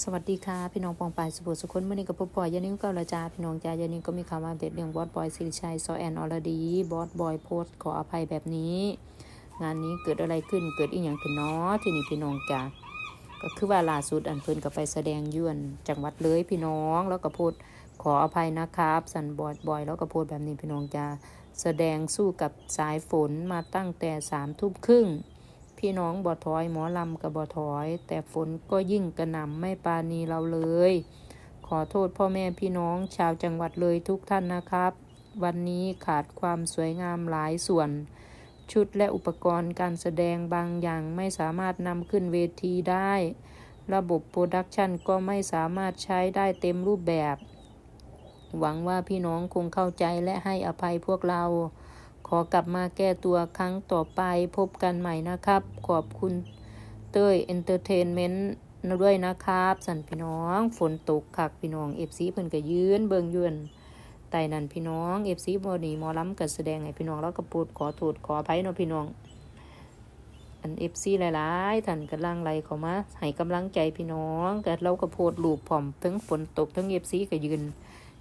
สวัสดีค่ะ พี่น้องปองปายสุบุสุคนเมื่อนี้กับพบปอยยานิ่งก็ละจาพี่น้องจ้ายานิ่งก็มีข่าวมาอัปเดตเรื่องบอสบอยสิริชัยซอแอนอรดีบอสบอยโพสขออภัยแบบนี้ งานนี้เกิดอะไรขึ้นเกิดอีกอย่างขึ้นเนาะที่นี่พี่น้องจ้าก็คือว่าล่าสุดอันเพิ่นก็ไปแสดงอยวนจังหวัดเลยพี่น้องแล้วก็โพสต์ขออภัยนะครับ สันบอสบอยแล้วก็โพสต์แบบนี้พี่น้องจ้าแสดงสู้กับสายฝนมาตั้งแต่สามทุ่มครึ่ง พี่น้องบ่อถอยหมอลำกับบ่อถอย แต่ฝนก็ยิ่งกระหน่ำไม่ปาณีเราเลย ขอโทษพ่อแม่พี่น้องชาวจังหวัดเลยทุกท่านนะครับ วันนี้ขาดความสวยงามหลายส่วน ชุดและอุปกรณ์การแสดงบางอย่างไม่สามารถนำขึ้นเวทีได้ ระบบโปรดักชันก็ไม่สามารถใช้ได้เต็มรูปแบบ หวังว่าพี่น้องคงเข้าใจและให้อภัยพวกเรา อกลับมาแก้ตัวครั้งต่อไปพบกันใหม่นะครับ ขอบคุณเต้ยเอนเตอร์เทนเมนต์ด้วยนะครับ สันพี่น้องฝนตกคักพี่น้องเอฟซีเพิ่นก็ยืนเบิงยวนไต่นันพี่น้องเอฟซีบอดีมอล้ำก็แสดงให้พี่น้องแล้วก็ปูดขอโทษขออภัยเนาะพี่น้องอันเอฟซีหลายๆท่านกำลังไล่เข้ามาให้กำลังใจพี่น้องก็เราก็โพดรูปพร้อมทั้งฝนตกทั้งเอฟซีก็ยืน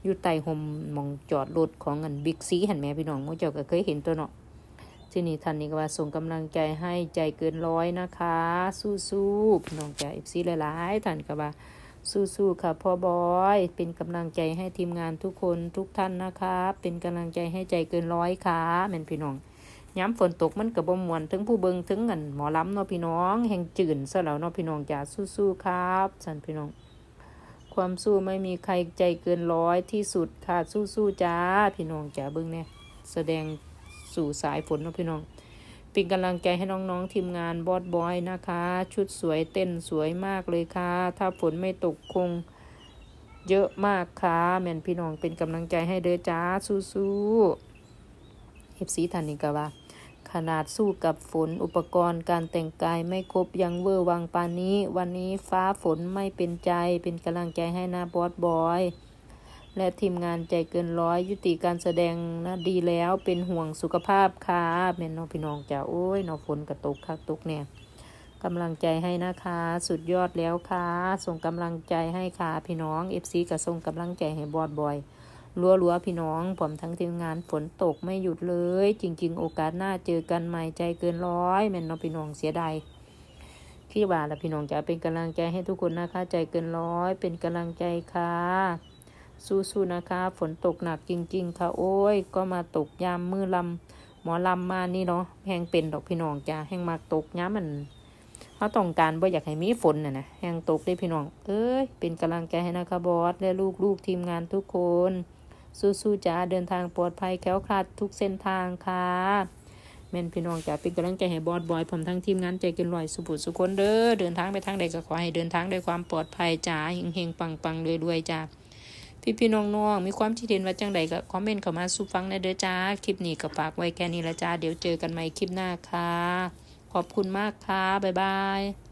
อยู่ใต้ห่มมองจอดรถของเงินบิ๊กซีหันแม่พี่น้องโมเจ้าก็เคยเห็นตัวเนาะที่นี่ท่านนี้ก็ว่าส่งกำลังใจให้ใจเกินร้อยนะคะ สู้ๆพี่น้องจ้าเอฟซีหลายๆท่านก็ว่าสู้ๆค่ะพ่อบอยเป็นกำลังใจให้ทีมงานทุกคนทุกท่านนะคะเป็นกำลังใจให้ใจเกินร้อยค่ะแม่นพี่น้องย้ำฝนตกมันกับบมวนถึงผู้เบิงถึงเงินหมอลำเนาะพี่น้อง แห่งจื่นซะแล้วเนาะพี่น้องจ้าสู้ๆครับสันพี่น้อง ความสู้ไม่มีใครใจเกินร้อยที่สุดค่ะสู้ๆจ้าพี่น้องจ้าเบิ้งเนี่ยแสดงสู่สายฝนนะพี่น้องเป็นกำลังใจให้น้องๆทีมงานบอสบอยนะคะ ชุดสวยเต้นสวยมากเลยค่ะ ถ้าฝนไม่ตกคงเยอะมากค่ะแม่นพี่น้องเป็นกำลังใจให้เด้อจ้าสู้ๆเอฟซีทันนี่ก็ว่า ขนาดสู้กับฝนอุปกรณ์การแต่งกายไม่ครบยังเวอร์วังปานนี้ วันนี้ฟ้าฝนไม่เป็นใจเป็นกำลังใจให้นะบอสบอย และทีมงานใจเกินร้อยยุติการแสดงนะดีแล้วเป็นห่วงสุขภาพค่ะแม่น้องพี่น้องจ้าโอ้ยน้องฝนกระตกคักตกเนี่ยกำลังใจให้นะคะ สุดยอดแล้วค่ะส่งกำลังใจให้ค่ะพี่น้องเอฟซีก็ส่งกำลังใจให้บอสบอย รัวรัวๆพี่น้อง ผมทั้งทีมงานฝนตกไม่หยุดเลย จริง ๆ โอกาสหน้าเจอกันใหม่ใจเกินร้อยแม่นน้องพี่น้องเสียดายคิดว่าแล้วพี่น้องจะเป็นกำลังใจให้ทุกคนนะคะ ใจเกินร้อย เป็นกำลังใจค่ะสู้ๆนะคะ ฝนตกหนักจริง ๆ ค่ะ โอ้ย ก็มาตกยามมือลำหมอลำมานี่เนาะแห้งเป็นดอกพี่น้องจ้าแห้งมากตกย้ำมันเขาต้องการบ่อยากให้มีฝนน่ะนะแห้งตกได้พี่น้อง เอ้ย เป็นกำลังใจให้นะคะบอสและลูกๆทีมงานทุกคน สู้ๆจ้าเดินทางปลอดภัยแคล้วคลาดทุกเส้นทางค่ะแม่นพี่น้องจ้าเป็นกำลังใจให้บอสบอยผมทั้งทีมงานใจเกินร้อยสุบุสุคนเด้อเดินทางไปทางใดก็ขอให้เดินทางด้วยความปลอดภัยจ้าเฮงๆปังๆรวยๆจ้าพี่พี่น้องน้องมีความคิดเห็นว่าจังใดก็คอมเมนต์เข้ามาสู่ฟังในเด้อจ้า คลิปนี้ก็ฝากไว้แค่นี้ละจ้า เดี๋ยวเจอกันใหม่คลิปหน้าค่ะ ขอบคุณมากค่ะ บ๊ายบาย